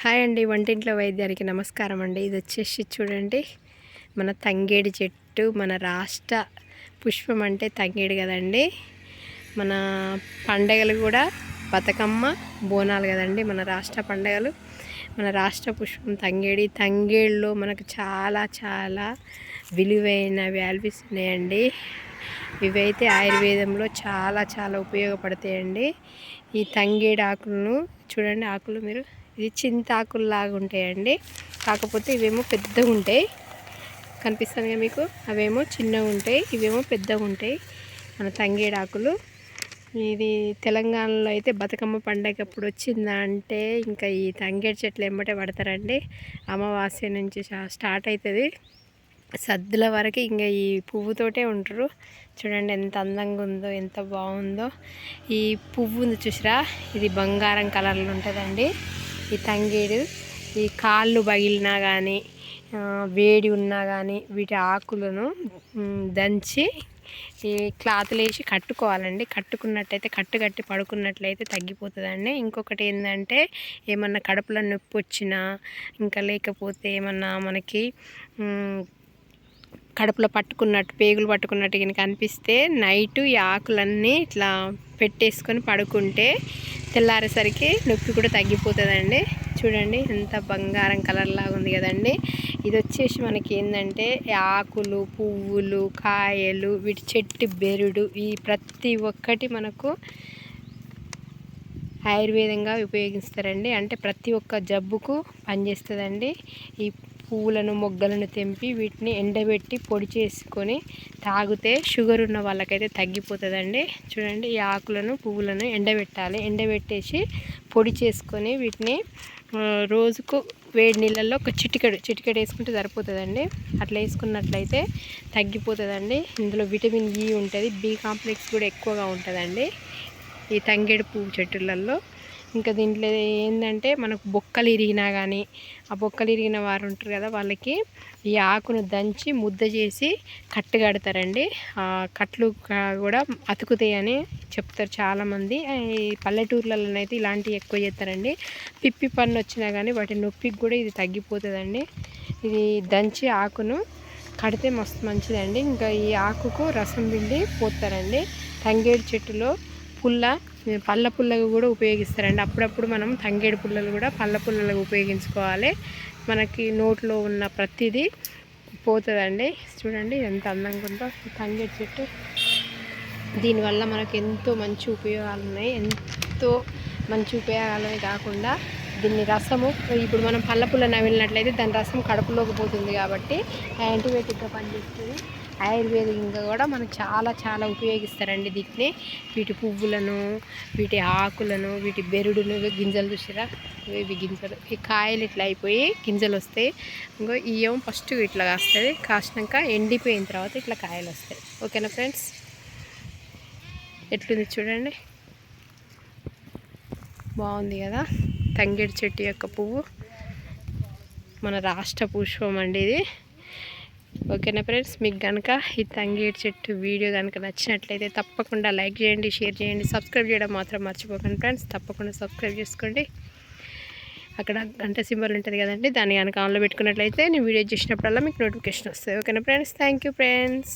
Hi అండి వంటింట్లో వైద్యానికి నమస్కారం అండి. ఇది వచ్చేసి చూడండి మన తంగేడి చెట్టు మన రాష్ట్ర పుష్పం అంటే తంగేడు కదండి. మన పండగలు కూడా బతుకమ్మ బోనాలు కదండి మన రాష్ట్ర పండగలు. మన రాష్ట్ర పుష్పం తంగేడి. తంగేడులో మనకు చాలా చాలా విలువైన వాల్యూస్ ఉన్నాయండి. ఇవైతే ఆయుర్వేదంలో చాలా చాలా ఉపయోగపడతాయండి. ఈ తంగేడు ఆకులను చూడండి ఆకులు మీరు. ఇది చింతాకుల్లాగా ఉంటాయండి. కాకపోతే ఇవేమో పెద్దగా ఉంటాయి. కనిపిస్తుంది మీకు? అవేమో చిన్నగా ఉంటాయి ఇవేమో పెద్దగా ఉంటాయి. మన తంగేడు ఆకులు. ఇది తెలంగాణలో అయితే బతుకమ్మ పండగ ఎప్పుడు వచ్చిందా అంటే ఇంకా ఈ తంగేడు చెట్లు ఎంబటే పడతారండి. అమావాస్య నుంచి స్టార్ట్ అవుతుంది. సద్దుల వరకు ఇంకా ఈ పువ్వుతోటే ఉంటారు. చూడండి ఎంత అందంగా ఉందో ఎంత బాగుందో. ఈ పువ్వు ఉంది చూసిరా? ఇది బంగారం కలర్లో ఉంటుందండి. ఈ తంగేడు ఈ కాళ్ళు పగిలినా కానీ వేడి ఉన్నా కానీ వీటి ఆకులను దంచి ఈ క్లాత్లు వేసి కట్టుకోవాలండి. కట్టుకున్నట్టయితే కట్టు కట్టి పడుకున్నట్లయితే తగ్గిపోతుందండి. ఇంకొకటి ఏంటంటే ఏమన్నా కడుపులో నొప్పి వచ్చినా ఇంకా లేకపోతే ఏమన్నా మనకి కడుపులో పట్టుకున్నట్టు పేగులు పట్టుకున్నట్టు కనుక అనిపిస్తే నైట్ ఈ ఆకులన్నీ ఇట్లా పెట్టేసుకొని పడుకుంటే తెల్లారేసరికి నొప్పి కూడా తగ్గిపోతుందండి. చూడండి ఎంత బంగారం కలర్ లాగా ఉంది కదండి. ఇది వచ్చేసి మనకి ఏంటంటే ఆకులు పువ్వులు కాయలు వీటి చెట్టు బెరుడు ఈ ప్రతి ఒక్కటి మనకు ఆయుర్వేదంగా ఉపయోగిస్తారండి. అంటే ప్రతి ఒక్క జబ్బుకు పనిచేస్తుందండి. ఈ పువ్వులను మొగ్గలను తెంపి వీటిని ఎండబెట్టి పొడి చేసుకొని తాగితే షుగర్ ఉన్న వాళ్ళకైతే తగ్గిపోతుందండి. చూడండి ఈ ఆకులను పువ్వులను ఎండబెట్టాలి. ఎండబెట్టేసి పొడి చేసుకొని వీటిని రోజుకు వేడి నీళ్ళల్లో ఒక చిటికెడు చిటికెడు వేసుకుంటే సరిపోతుందండి. అట్లా వేసుకున్నట్లయితే తగ్గిపోతుందండి. ఇందులో విటమిన్ e ఈ ఉంటుంది బి కాంప్లెక్స్ కూడా ఎక్కువగా ఉంటుందండి. ఈ తంగేడు పువ్వు చెట్టులలో ఇంకా దీంట్లో ఏంటంటే మనకు బొక్కలు ఇరిగినా కానీ ఆ బొక్కలు ఇరిగిన వారు ఉంటారు కదా వాళ్ళకి ఈ ఆకును దంచి ముద్ద చేసి కట్టు కడతారండి. ఆ కట్లు కూడా అతుకుతాయని చెప్తారు చాలామంది. పల్లెటూర్లలోనైతే పల్లెటూర్లలో అయితే ఇలాంటివి ఎక్కువ చేస్తారండి. పిప్పి పన్ను వచ్చినా కానీ వాటి నొప్పికి కూడా ఇది తగ్గిపోతుందండి. ఇది దంచి ఆకును కడితే మస్తు మంచిదండి. ఇంకా ఈ ఆకుకు రసం పిండి పోతారండి తంగేడు చెట్టులో పుల్ల పళ్ళ పుల్లలు కూడా ఉపయోగిస్తారండి. అప్పుడప్పుడు మనం తంగేడు పుల్లలు కూడా పళ్ళ పుల్లలుగా ఉపయోగించుకోవాలి. మనకి నోట్లో ఉన్న ప్రతిదీ పోతుందండి. చూడండి ఎంత అందంగా ఉందో. తంగేడు చెట్టు. దీనివల్ల మనకు ఎంతో మంచి ఉపయోగాలు ఉన్నాయి. ఎంతో మంచి ఉపయోగాలనే కాకుండా దీన్ని రసము ఇప్పుడు మనం పళ్ళ పుల్ల నవిలినట్లయితే దాని రసం కడుపులోకి పోతుంది కాబట్టి యాంటీబయాటిక్గా పనిచేస్తుంది. ఆయుర్వేదికంగా కూడా మనకు చాలా చాలా ఉపయోగిస్తారండి దీటిని వీటి పువ్వులను వీటి ఆకులను వీటి బెరుడును గింజలు చూసిరా? ఇవి గింజలు ఈ కాయలు ఇట్లా అయిపోయి గింజలు వస్తాయి. ఇంకో ఇయ్యం ఫస్ట్ ఇట్లా కాస్తుంది కాసినాక ఎండిపోయిన తర్వాత ఇట్లా కాయలు వస్తాయి. ఓకేనా ఫ్రెండ్స్? ఎట్లుంది చూడండి. బాగుంది కదా? తంగేడు చెట్టు యొక్క పువ్వు. మన రాష్ట్ర పుష్పం అండి ఇది. ఓకేనా ఫ్రెండ్స్? మీకు కనుక ఈ తంగేడు చెట్టు వీడియో కనుక నచ్చినట్లయితే తప్పకుండా లైక్ చేయండి షేర్ చేయండి సబ్స్క్రైబ్ చేయడం మాత్రం మర్చిపోకండి ఫ్రెండ్స్. తప్పకుండా సబ్స్క్రైబ్ చేసుకోండి. అక్కడ గంట సింబల్ ఉంటుంది కదండి దాన్ని కనుక ఆన్లో పెట్టుకున్నట్లయితే నేను వీడియో చేసినప్పుడల్లా మీకు నోటిఫికేషన్ వస్తుంది. ఓకేనా ఫ్రెండ్స్? Thank friends.